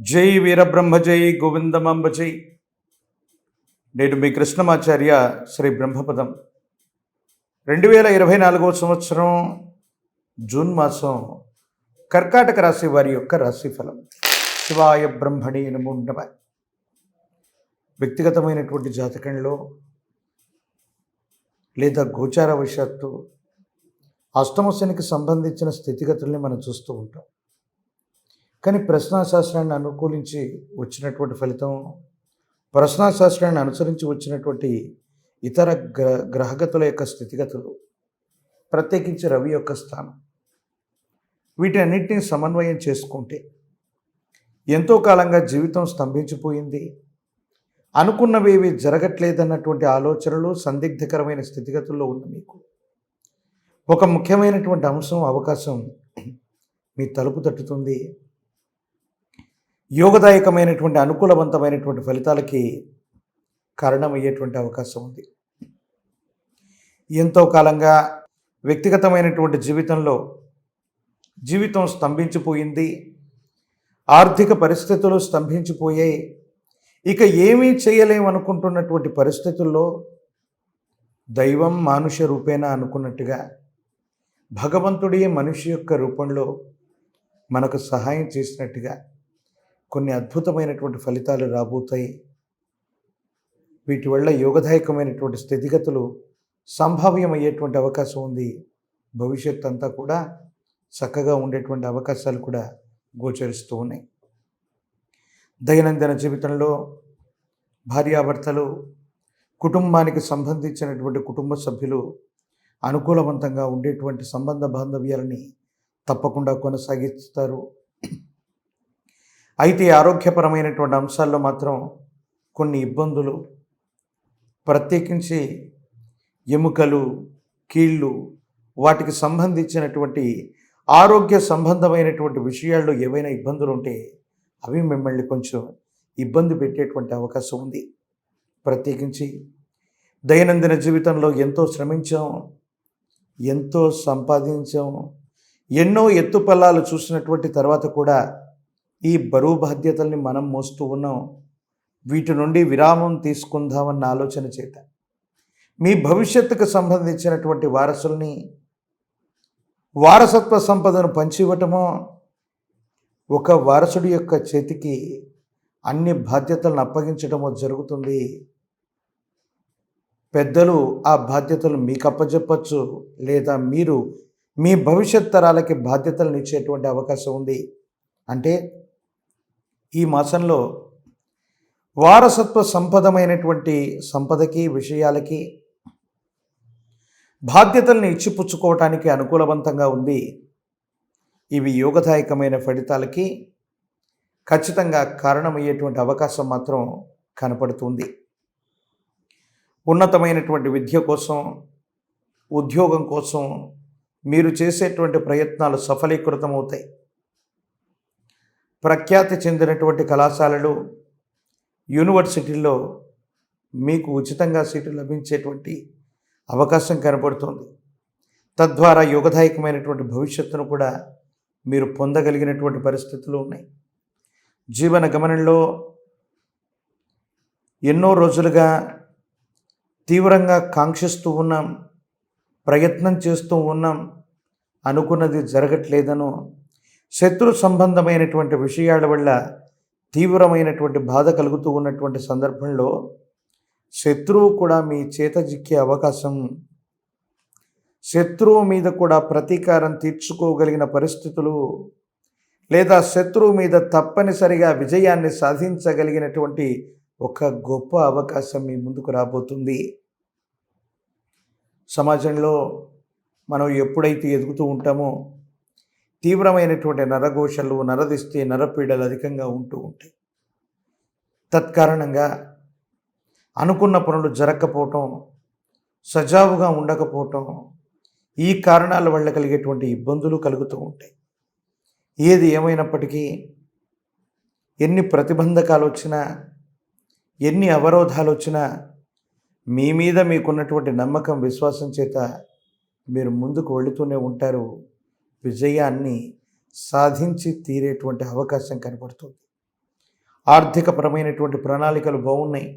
జై వీరబ్రహ్మ జై గోవిందమాంబ జై. నేడు మీ కృష్ణమాచార్య శ్రీ బ్రహ్మపదం. రెండు వేల ఇరవై నాలుగవ సంవత్సరం జూన్ మాసం కర్కాటక రాశి వారి యొక్క రాశిఫలం శివాయ బ్రహ్మణి నమోండమ వ్యక్తిగతమైనటువంటి జాతకంలో లేదా గోచార వశాత్తు అష్టమశనికి సంబంధించిన స్థితిగతుల్ని మనం చూస్తూ ఉంటాం. కానీ ప్రశ్నాశాస్త్రాన్ని అనుకూలించి వచ్చినటువంటి ఫలితం ప్రశ్నాశాస్త్రాన్ని అనుసరించి వచ్చినటువంటి ఇతర గ్ర గ్రహగతుల యొక్క స్థితిగతులు ప్రత్యేకించి రవి యొక్క స్థానం వీటన్నిటిని సమన్వయం చేసుకుంటే ఎంతో కాలంగా జీవితం స్తంభించిపోయింది. అనుకున్నవేవి జరగట్లేదన్నటువంటి ఆలోచనలు సందిగ్ధకరమైన స్థితిగతుల్లో ఉన్న మీకు. ఒక ముఖ్యమైనటువంటి అంశం అవకాశం మీ తలుపు తట్టుతుంది. యోగదాయకమైనటువంటి అనుకూలవంతమైనటువంటి ఫలితాలకి కారణమయ్యేటువంటి అవకాశం ఉంది. ఎంతో కాలంగా వ్యక్తిగతమైనటువంటి జీవితంలో జీవితం స్తంభించిపోయింది. ఆర్థిక పరిస్థితులు స్తంభించిపోయాయి. ఇక ఏమీ చేయలేమనుకుంటున్నటువంటి పరిస్థితుల్లో దైవం మానుష రూపేణ అనుకున్నట్టుగా భగవంతుడే మనిషి యొక్క రూపంలో మనకు సహాయం చేసినట్టుగా కొన్ని అద్భుతమైనటువంటి ఫలితాలు రాబోతాయి. వీటి వల్ల యోగదాయకమైనటువంటి స్థితిగతులు సంభావ్యమయ్యేటువంటి అవకాశం ఉంది. భవిష్యత్ అంతా కూడా చక్కగా ఉండేటువంటి అవకాశాలు కూడా గోచరిస్తూ ఉన్నాయి. దైనందిన జీవితంలో భార్యాభర్తలు కుటుంబానికి సంబంధించినటువంటి కుటుంబ సభ్యులు అనుకూలవంతంగా ఉండేటువంటి సంబంధ బాంధవ్యాలని తప్పకుండా కొనసాగిస్తారు. అయితే ఆరోగ్యపరమైనటువంటి అంశాల్లో మాత్రం కొన్ని ఇబ్బందులు ప్రత్యేకించి ఎముకలు కీళ్ళు వాటికి సంబంధించినటువంటి ఆరోగ్య సంబంధమైనటువంటి విషయాల్లో ఏవైనా ఇబ్బందులు ఉంటే అవి మిమ్మల్ని కొంచెం ఇబ్బంది పెట్టేటువంటి అవకాశం ఉంది. ప్రత్యేకించి దైనందిన జీవితంలో ఎంతో శ్రమించాం ఎంతో సంపాదించాం ఎన్నో ఎత్తుపల్లాలు చూసినటువంటి తర్వాత కూడా ఈ బరువు బాధ్యతల్ని మనం మోస్తూ ఉన్నాం. వీటి నుండి విరామం తీసుకుందామన్న ఆలోచన చేత. మీ భవిష్యత్తుకు సంబంధించినటువంటి వారసుల్ని వారసత్వ సంపదను పంచివ్వటమో ఒక వారసుడి యొక్క చేతికి అన్ని బాధ్యతలను అప్పగించడమో జరుగుతుంది. పెద్దలు ఆ బాధ్యతలు మీకు అప్పచెప్పచ్చు లేదా మీరు మీ భవిష్యత్ తరాలకి బాధ్యతలను ఇచ్చేటువంటి అవకాశం ఉంది. అంటే ఈ మాసంలో వారసత్వ సంపదమైనటువంటి సంపదకి విషయాలకి బాధ్యతల్ని ఇచ్చిపుచ్చుకోవటానికి అనుకూలవంతంగా ఉంది. ఇవి యోగదాయకమైన ఫలితాలకి ఖచ్చితంగా కారణమయ్యేటువంటి అవకాశం మాత్రం కనపడుతుంది. ఉన్నతమైనటువంటి విద్య కోసం ఉద్యోగం కోసం మీరు చేసేటువంటి ప్రయత్నాలు సఫలీకృతమవుతాయి. ప్రఖ్యాతి చెందినటువంటి కళాశాలలు యూనివర్సిటీల్లో మీకు ఉచితంగా సీటు లభించేటువంటి అవకాశం కనపడుతుంది తద్వారా యోగదాయకమైనటువంటి భవిష్యత్తును కూడా మీరు పొందగలిగినటువంటి పరిస్థితులు ఉన్నాయి. జీవన గమనంలో ఎన్నో రోజులుగా తీవ్రంగా కాంక్షిస్తూ ఉన్నాం ప్రయత్నం చేస్తూ ఉన్నాం అనుకున్నది జరగట్లేదనో శత్రు సంబంధమైనటువంటి విషయాల వల్ల తీవ్రమైనటువంటి బాధ కలుగుతూ ఉన్నటువంటి సందర్భంలో శత్రువు కూడా మీ చేత జిక్కే అవకాశం శత్రువు మీద కూడా ప్రతీకారం తీర్చుకోగలిగిన పరిస్థితులు లేదా శత్రువు మీద తప్పనిసరిగా విజయాన్ని సాధించగలిగినటువంటి ఒక గొప్ప అవకాశం మీ ముందుకు రాబోతుంది. సమాజంలో మనం ఎప్పుడైతే ఎదుగుతూ ఉంటామో తీవ్రమైనటువంటి నరఘోషలు నరదిస్తే నరపీడలు అధికంగా ఉంటూ ఉంటాయి. తత్కారణంగా అనుకున్న పనులు జరగకపోవటం సజావుగా ఉండకపోవటం ఈ కారణాల వల్ల కలిగేటువంటి ఇబ్బందులు కలుగుతూ ఉంటాయి. ఏది ఏమైనప్పటికీ ఎన్ని ప్రతిబంధకాలు వచ్చినా ఎన్ని అవరోధాలు వచ్చినా మీ మీద మీకున్నటువంటి నమ్మకం విశ్వాసం చేత మీరు ముందుకు వెళుతూనే ఉంటారు. విజయాన్ని సాధించి తీరేటువంటి అవకాశం కనపడుతుంది ఆర్థికపరమైనటువంటి ప్రణాళికలు బాగున్నాయి.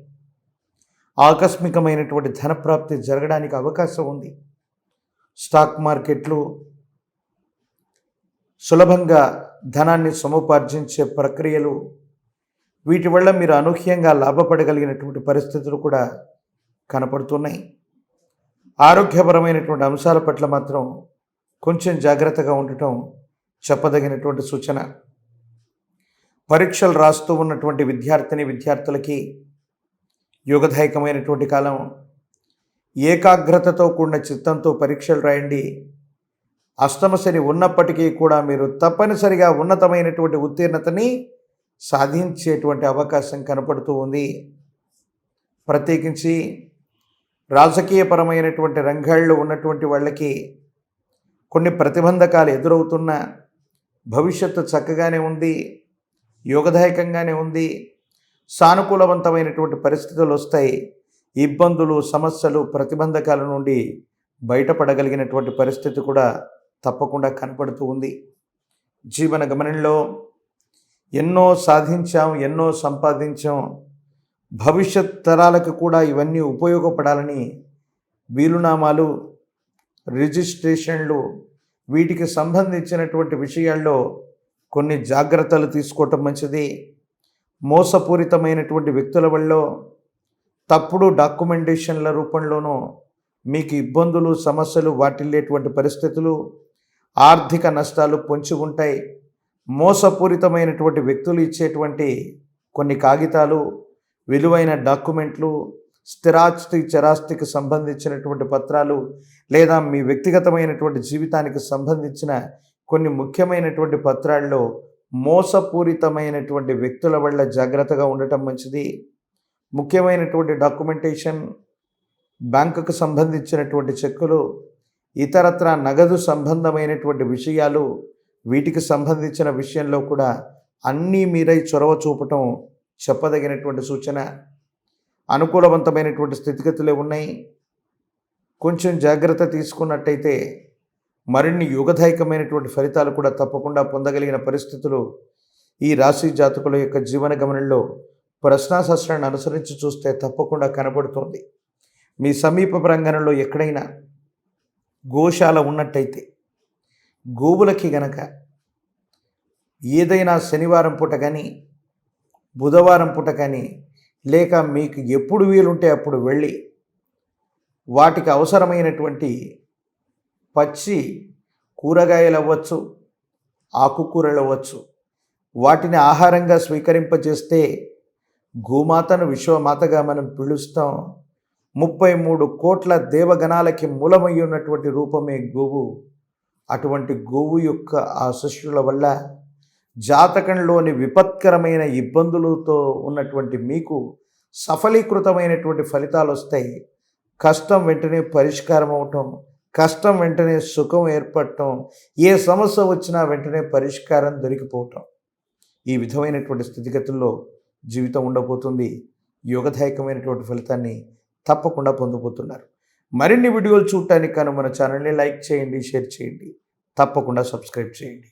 ఆకస్మికమైనటువంటి ధనప్రాప్తి జరగడానికి అవకాశం ఉంది. స్టాక్ మార్కెట్లు సులభంగా ధనాన్ని సముపార్జించే ప్రక్రియలు వీటి వల్ల మీరు అనూహ్యంగా లాభపడగలిగినటువంటి పరిస్థితులు కూడా కనపడుతున్నాయి. ఆరోగ్యపరమైనటువంటి అంశాల పట్ల మాత్రం కొంచెం జాగ్రత్తగా ఉండటం చెప్పదగినటువంటి సూచన. పరీక్షలు రాస్తూ ఉన్నటువంటి విద్యార్థిని విద్యార్థులకి యోగదాయకమైనటువంటి కాలం. ఏకాగ్రతతో కూడిన చిత్తంతో పరీక్షలు రాయండి. అష్టమశని ఉన్నప్పటికీ కూడా మీరు తప్పనిసరిగా ఉన్నతమైనటువంటి ఉత్తీర్ణతని సాధించేటువంటి అవకాశం కనపడుతూ ఉంది. ప్రత్యేకించి రాజకీయపరమైనటువంటి రంగాల్లో ఉన్నటువంటి వాళ్ళకి కొన్ని ప్రతిబంధకాలు ఎదురవుతున్న భవిష్యత్తు చక్కగానే ఉంది యోగదాయకంగానే ఉంది సానుకూలవంతమైనటువంటి పరిస్థితులు వస్తాయి ఇబ్బందులు సమస్యలు ప్రతిబంధకాల నుండి బయటపడగలిగినటువంటి పరిస్థితి కూడా తప్పకుండా కనపడుతూ ఉంది. జీవన గమనంలో ఎన్నో సాధించాం ఎన్నో సంపాదించాం భవిష్యత్ తరాలకు కూడా ఇవన్నీ ఉపయోగపడాలని వీలునామాలు రిజిస్ట్రేషన్లు వీటికి సంబంధించినటువంటి విషయాల్లో కొన్ని జాగ్రత్తలు తీసుకోవటం మంచిది. మోసపూరితమైనటువంటి వ్యక్తుల వల్ల తప్పుడు డాక్యుమెంటేషన్ల రూపంలోనూ మీకు ఇబ్బందులు సమస్యలు వాటిల్లేటువంటి పరిస్థితులు ఆర్థిక నష్టాలు పొంచి ఉంటాయి. మోసపూరితమైనటువంటి వ్యక్తులు ఇచ్చేటువంటి కొన్ని కాగితాలు విలువైన డాక్యుమెంట్లు స్థిరాస్తి చరాస్తికి సంబంధించినటువంటి పత్రాలు లేదా మీ వ్యక్తిగతమైనటువంటి జీవితానికి సంబంధించిన కొన్ని ముఖ్యమైనటువంటి పత్రాల్లో మోసపూరితమైనటువంటి వ్యక్తుల వల్ల జాగ్రత్తగా ఉండటం మంచిది. ముఖ్యమైనటువంటి డాక్యుమెంటేషన్ బ్యాంకుకు సంబంధించినటువంటి చెక్కులు ఇతరత్ర నగదు సంబంధమైనటువంటి విషయాలు వీటికి సంబంధించిన విషయంలో కూడా అన్నీ మీరై చొరవ చూపటం చెప్పదగినటువంటి సూచన. అనుకూలవంతమైనటువంటి స్థితిగతులే ఉన్నాయి. కొంచెం జాగ్రత్త తీసుకున్నట్టయితే మరిన్ని యుగదాయకమైనటువంటి ఫలితాలు కూడా తప్పకుండా పొందగలిగిన పరిస్థితులు ఈ రాశి జాతకుల యొక్క జీవన గమనంలో ప్రశ్నాశాస్త్రాన్ని అనుసరించి చూస్తే తప్పకుండా కనబడుతోంది. మీ సమీప ప్రాంగణంలో ఎక్కడైనా గోశాల ఉన్నట్టయితే గోవులకి గనక ఏదైనా శనివారం పూట కానీ బుధవారం పూట కానీ లేక మీకు ఎప్పుడు వీలుంటే అప్పుడు వెళ్ళి వాటికి అవసరమైనటువంటి పచ్చి కూరగాయలు అవ్వచ్చు ఆకుకూరలు అవ్వచ్చు వాటిని ఆహారంగా స్వీకరింపజేస్తే గోమాతను విశ్వమాతగా మనం పిలుస్తాం. ముప్పై మూడు కోట్ల దేవగణాలకి మూలమై ఉన్నటువంటి రూపమే గోవు. అటువంటి గోవు యొక్క ఆ శిష్యుల వల్ల జాతకంలోని విపత్కరమైన ఇబ్బందులతో ఉన్నటువంటి మీకు సఫలీకృతమైనటువంటి ఫలితాలు వస్తాయి. కష్టం వెంటనే పరిష్కారం అవటం కష్టం వెంటనే సుఖం ఏర్పడటం ఏ సమస్య వచ్చినా వెంటనే పరిష్కారం దొరికిపోవటం. ఈ విధమైనటువంటి స్థితిగతుల్లో జీవితం ఉండబోతుంది. యోగదాయకమైనటువంటి ఫలితాన్ని తప్పకుండా పొందబోతున్నారు. మరిన్ని వీడియోలు చూడటానికి కానీ మన ఛానల్ని లైక్ చేయండి షేర్ చేయండి. తప్పకుండా సబ్స్క్రైబ్ చేయండి.